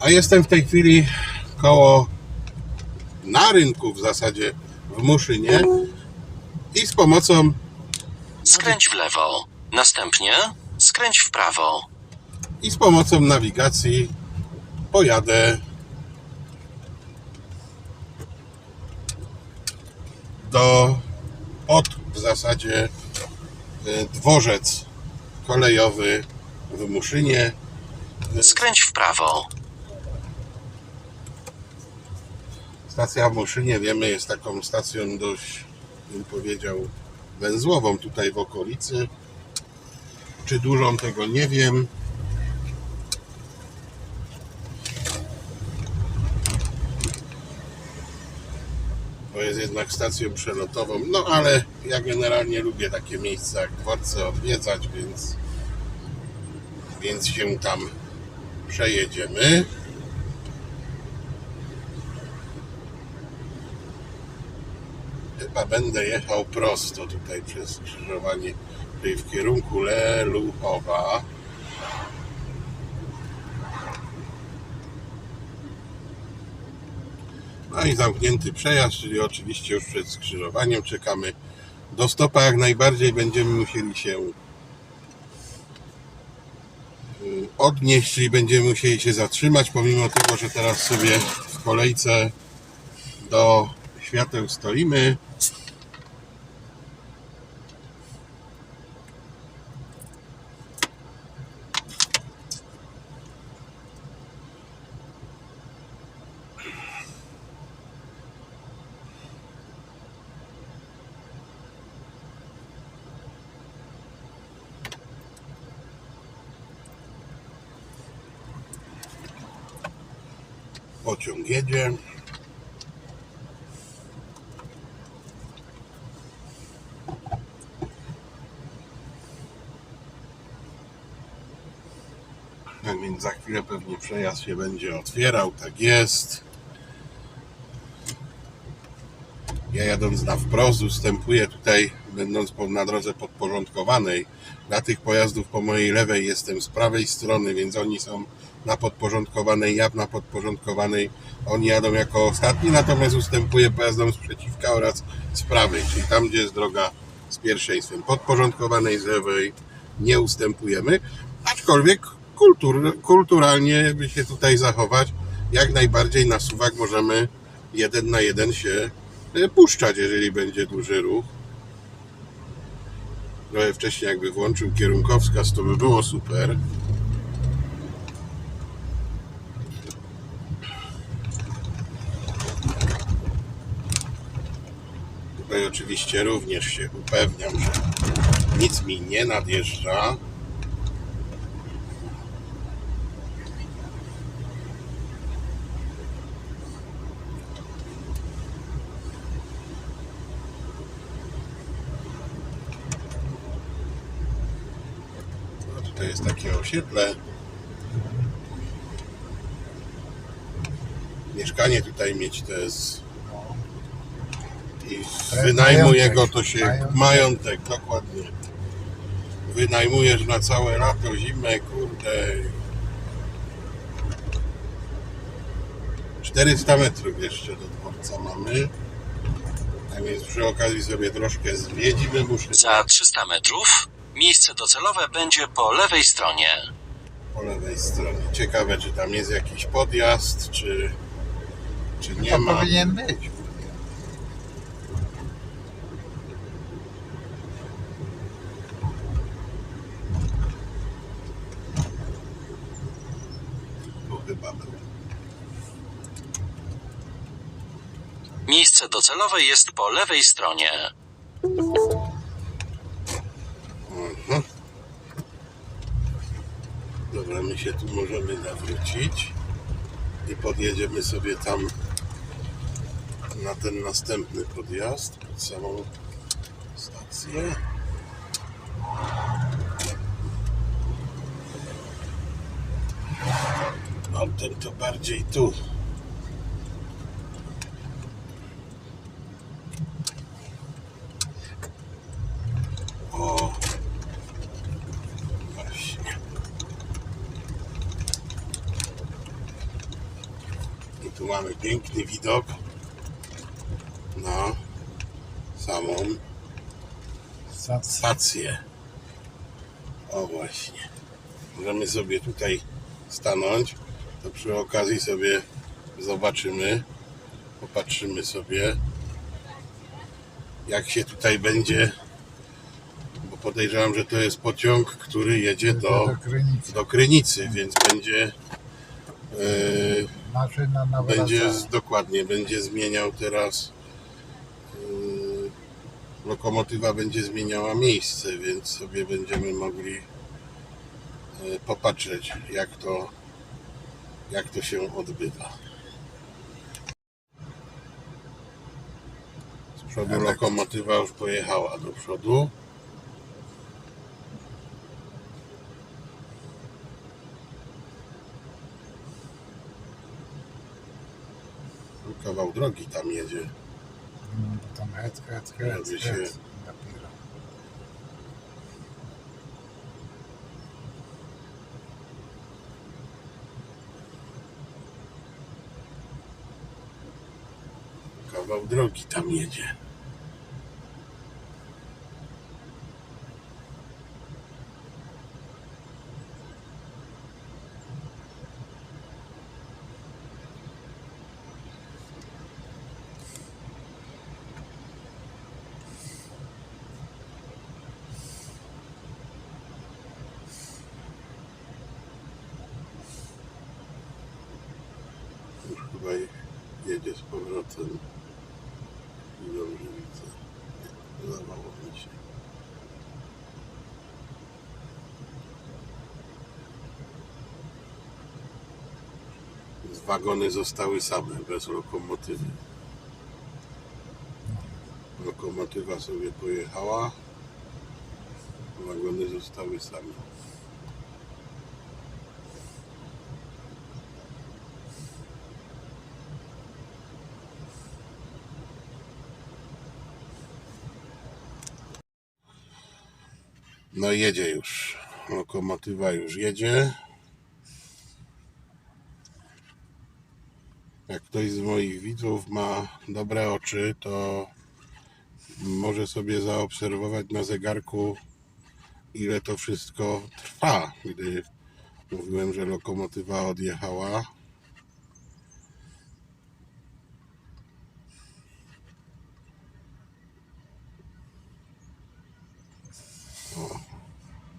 A jestem w tej chwili koło na rynku w zasadzie w Muszynie i z pomocą Skręć w lewo. Następnie skręć w prawo. i z pomocą nawigacji pojadę do pod w zasadzie e, dworzec kolejowy w Muszynie. Skręć w prawo. Stacja w Muszynie, wiemy, jest taką stacją dość, bym powiedział, węzłową tutaj w okolicy. Czy dużą, tego nie wiem. Bo jest jednak stacją przelotową. No ale ja generalnie lubię takie miejsca jak dworce odwiedzać, więc, więc się tam przejedziemy. Chyba będę jechał prosto tutaj przez skrzyżowanie tutaj w kierunku Leluchowa. No i zamknięty przejazd, czyli oczywiście już przed skrzyżowaniem czekamy do stopa jak najbardziej będziemy musieli się y, odnieść, czyli będziemy musieli się zatrzymać, pomimo tego, że teraz sobie w kolejce do świateł stoimy. Pociąg jedzie. Tak więc za chwilę pewnie przejazd się będzie otwierał, tak jest. Ja jadąc na wprost ustępuję tutaj, będąc na drodze podporządkowanej. Dla tych pojazdów po mojej lewej jestem z prawej strony, więc oni są na podporządkowanej, ja na podporządkowanej. Oni jadą jako ostatni, natomiast ustępuję pojazdom z przeciwka oraz z prawej, czyli tam, gdzie jest droga z pierwszeństwem podporządkowanej, z lewej nie ustępujemy. Aczkolwiek kultur, kulturalnie, by się tutaj zachować, jak najbardziej na suwak możemy jeden na jeden się e, puszczać, jeżeli będzie duży ruch. Trochę wcześniej jakby włączył kierunkowskaz, to by było super. Oczywiście również się upewniam, że nic mi nie nadjeżdża. No tutaj jest takie osiedle. Mieszkanie tutaj mieć to jest i wynajmuje majątek. go to się Majątek. majątek, dokładnie. Wynajmujesz na całe lato, zimę, kurde. 400 metrów jeszcze do dworca mamy. A więc przy okazji sobie troszkę zwiedzimy muszę Za 300 metrów miejsce docelowe będzie po lewej stronie. po lewej stronie. Ciekawe, czy tam jest jakiś podjazd, czy, czy nie To ma. powinien być. Tu chyba był. Miejsce docelowe jest po lewej stronie. Mhm. Dobra, my się tu możemy nawrócić i podjedziemy sobie tam na ten następny podjazd pod samą stację. Ten to bardziej tu. O, właśnie. Tu mamy piękny widok na samą stację. O właśnie. Możemy sobie tutaj stanąć. To przy okazji sobie zobaczymy, popatrzymy sobie, jak się tutaj będzie, bo podejrzewam, że to jest pociąg, który jedzie do, do Krynicy. do Krynicy, więc będzie yy, Maszyna na będzie z, dokładnie, będzie zmieniał teraz yy, lokomotywa będzie zmieniała miejsce, więc sobie będziemy mogli yy, popatrzeć jak to jak to się odbywa. Z przodu Ale- lokomotywa już pojechała do przodu. Kawał drogi tam jedzie. No, bo tam hec, hec, hec, Robi się- hec. Dopiero. Kawał drogi tam jedzie. Już chyba jedzie z powrotem. I dobrze widzę. Nie, Zdawało mi się. Z wagony zostały same, bez lokomotywy. Lokomotywa sobie pojechała. Wagony zostały same. No jedzie już. Lokomotywa już jedzie. Jak ktoś z moich widzów ma dobre oczy, to może sobie zaobserwować na zegarku, ile to wszystko trwa. Gdy mówiłem, że lokomotywa odjechała.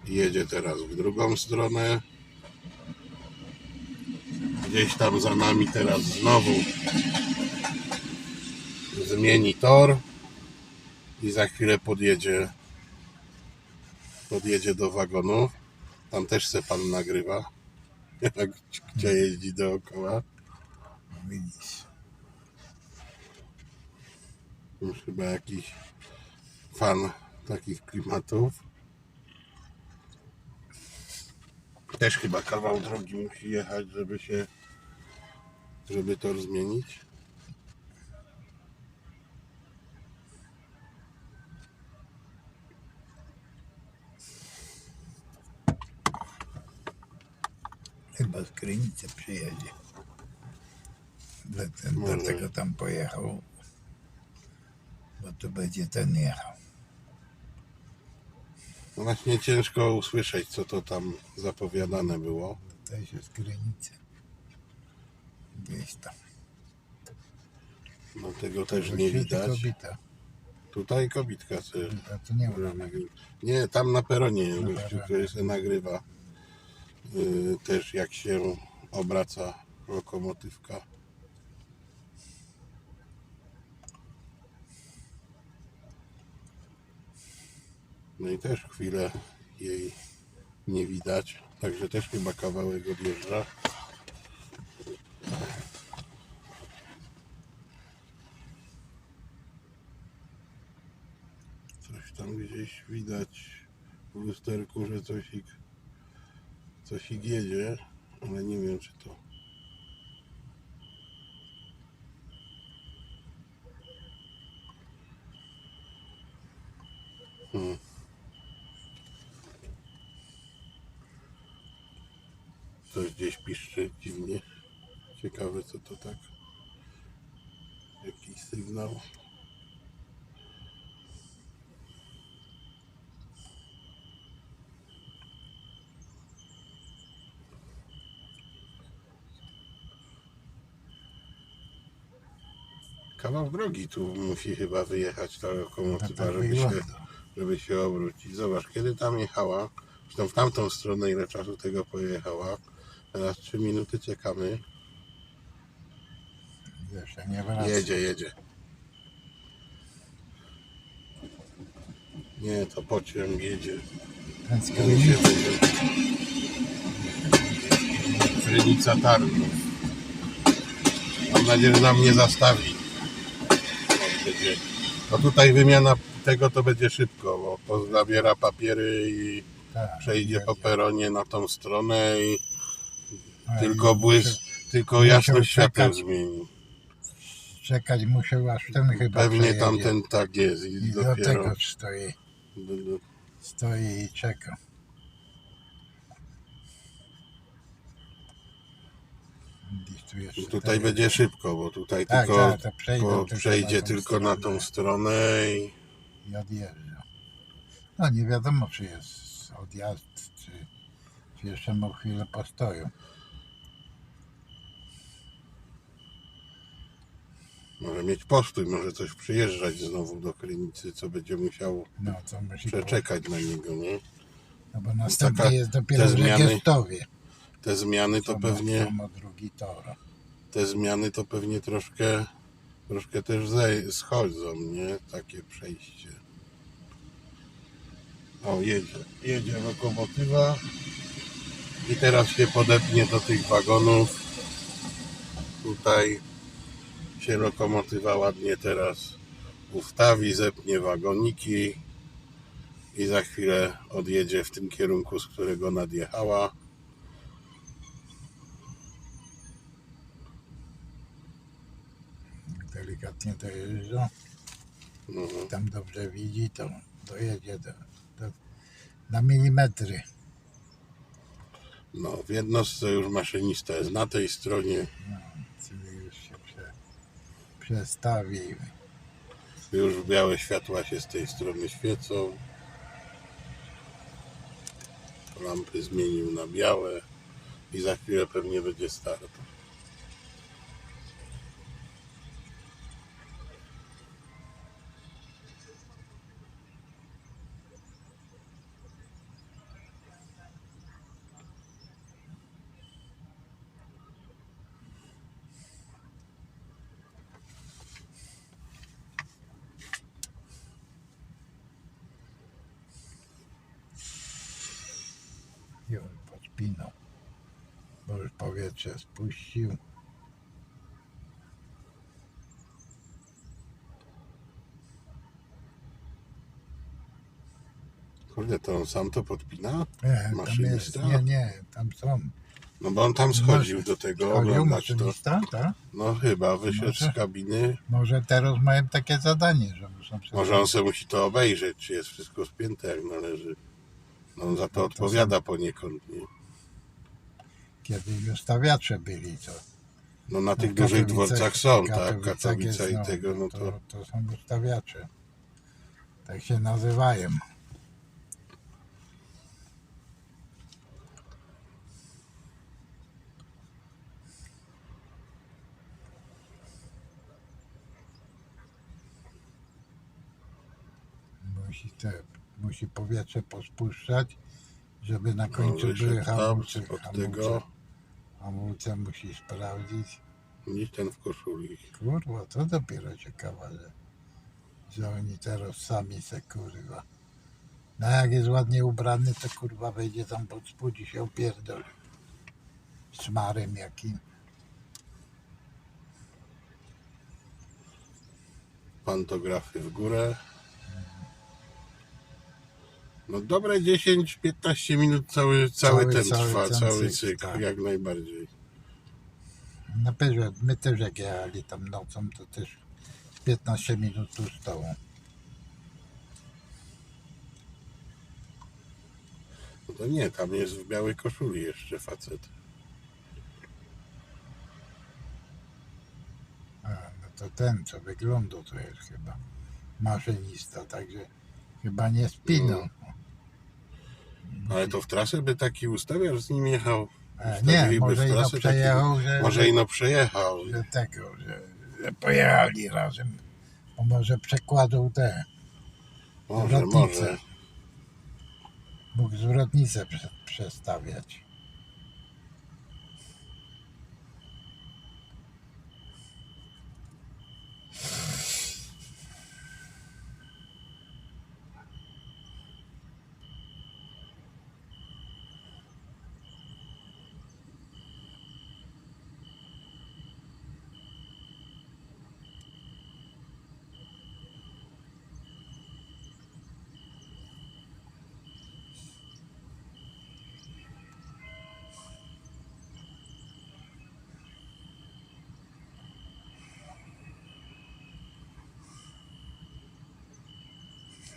Jedzie teraz w drugą stronę. Gdzieś tam za nami teraz znowu zmieni tor i za chwilę podjedzie podjedzie do wagonów. Tam też se pan nagrywa. Jak gdzie jeździ dookoła. Widzisz. Już chyba jakiś fan takich klimatów. Też chyba kawał drogi musi jechać, żeby się, żeby tor zmienić. Chyba z Krynicy przyjedzie. Dlatego tam pojechał. Bo tu będzie ten jechał. No właśnie ciężko usłyszeć, co to tam zapowiadane było. To też jest Krynicy. Gdzieś tam. No tego też nie Świeci widać. Kobita. Tutaj kobitka. A nie ma. Nie, tam na peronie Na gościu, peronie. który się nagrywa. Yy, też jak się obraca lokomotywka. No i też chwilę jej nie widać. Także też chyba kawałek odjeżdża. Coś tam gdzieś widać w lusterku, że coś ich, coś ich jedzie, ale nie wiem czy to. Hmm. Coś gdzieś piszczy dziwnie. Ciekawe co to tak. sygnał. Kawał drogi tu musi chyba wyjechać ta No lokomotywa, tak żeby się, wygląda. żeby się obrócić. Zobacz, kiedy tam jechała, zresztą w tamtą stronę ile czasu tego pojechała. Teraz 3 minuty czekamy. Jeszcze nie wraca. Jedzie, jedzie. Nie, to pociąg jedzie. Krynicy. się będzie. Krynica. Mam nadzieję, że nam nie zastawi. No, będzie- No tutaj wymiana tego to będzie szybko, bo zabiera papiery i Tak, przejdzie po peronie na tą stronę i tylko i błysk, tylko jasność świateł czekać. zmieni. Czekać musiał aż ten chyba Pewnie przejedzie. tamten tak jest i I do dopiero... tego stoi. Stoi i czeka. Jeszcze Tutaj będzie szybko, bo tutaj Tak, tylko tak, przejdą bo tylko przejdzie na tą tylko na tą stronę. i i odjeżdża. No nie wiadomo, czy jest odjazd, czy, czy jeszcze ma chwilę postoju. Może mieć postój, może coś przyjeżdżać znowu do Krynicy, co będzie musiał No musi przeczekać na niego, nie? No bo następny taka- jest dopiero te w zmiany. Te zmiany to co pewnie, co ma drugi tor. te zmiany to pewnie troszkę, troszkę też ze- schodzą, nie? Takie przejście. O, jedzie, jedzie lokomotywa i teraz się podepnie do tych wagonów. Tutaj się lokomotywa ładnie teraz ustawi, zepnie wagoniki i za chwilę odjedzie w tym kierunku, z którego nadjechała. Delikatnie dojeżdża. Mhm. Tam dobrze widzi, to dojedzie do, do, na milimetry. No, w jednostce już maszynista jest na tej stronie. No, czyli już się prze, przestawi. Już białe światła się z tej strony świecą. Lampy zmienił na białe i za chwilę pewnie będzie start. I on podpinał. Bo już powietrze spuścił. Kurde, to on sam to podpina? Nie, tam jest, Maszynista? nie, nie, tam są. No bo on tam schodził do tego oglądać to. maszynista, tak? No chyba, wyszedł Może. z kabiny. Może teraz mają takie zadanie, że muszą sobie- Może on sobie musi to obejrzeć, czy jest wszystko spięte jak należy. No on za to odpowiada poniekąd, nie? Kiedyś ustawiacze byli, co No na tych dużych dworcach są, tak, Katowice i tego, no to... to, to są ustawiacze. Tak się nazywają. Musi, te, musi powietrze pospuszczać, żeby na końcu No, były hamulce. od hamulce. tego. Hamulce musi sprawdzić. Niż ten w koszuli. Kurwa, to dopiero ciekawe, że, że oni teraz sami se kurwa. No jak jest ładnie ubrany, to kurwa wejdzie tam pod spód i się opierdol. Szmarem jakim. pantografy w górę. No dobre 10-15 minut cały, cały, Cały- ten cały trwa, ten cały cykl, cykl, tak. jak najbardziej. Na pewno, my też jak jechali tam nocą, to też 15 minut tu stało. No to nie, tam jest w białej koszuli jeszcze facet. A, no to ten, co wygląda, to jest chyba maszynista, także chyba nie spinał. Ale to w trasę by taki ustawiał, z nim jechał. E, nie, może ino trasę przejechał, że, Może ino przejechał. że tego, że, że pojechali razem. Bo może przekładał te, Może, zwrotnicę. może. Mógł zwrotnicę prze, przestawiać.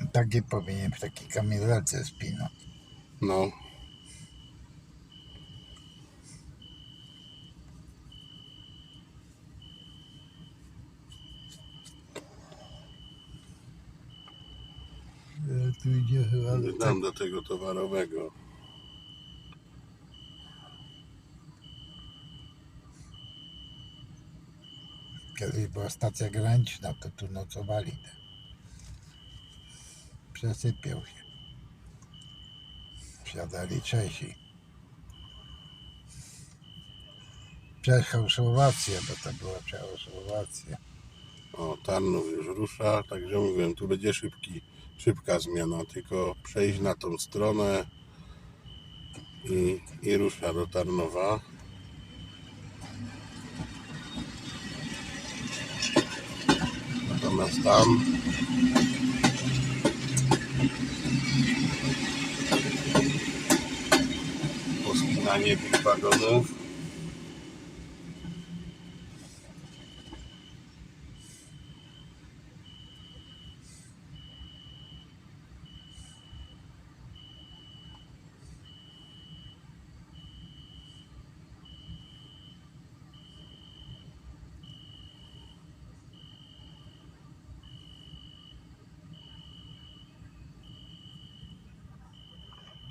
Taki powinien w takiej kamizelce spinać. No. E, Tu idzie chyba do Dam do tego towarowego. Kiedyś była stacja graniczna, to tu nocowali. Przesypiał się. Wsiadali Czesi. Przejechał Słowację, bo to była Czechosłowacja. O, Tarnów już rusza, także mówiłem, tu będzie szybki, szybka zmiana, tylko przejść na tą stronę i, i rusza do Tarnowa. Natomiast tam poskinanie tych wagonów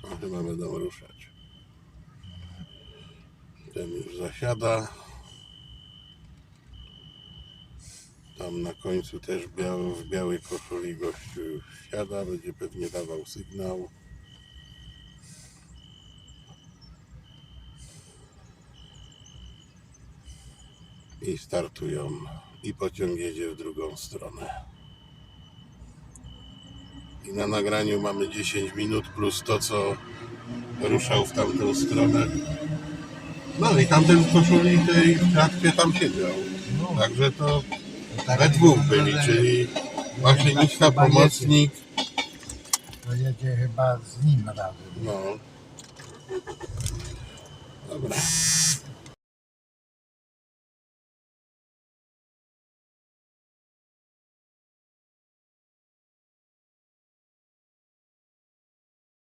No, chyba będą ruszać. Ten już zasiada. Tam na końcu też biały, w białej koszuli gościu już siada, będzie pewnie dawał sygnał. I startują. I pociąg jedzie w drugą stronę. I na nagraniu mamy 10 minut plus to, co ruszał w tamtą stronę. No i tamten w koszuli tej w kratkę tam siedział. No, Także to tak we dwóch byli, czyli maszynista, pomocnik. To jedzie chyba z nim razem. No. Dobra.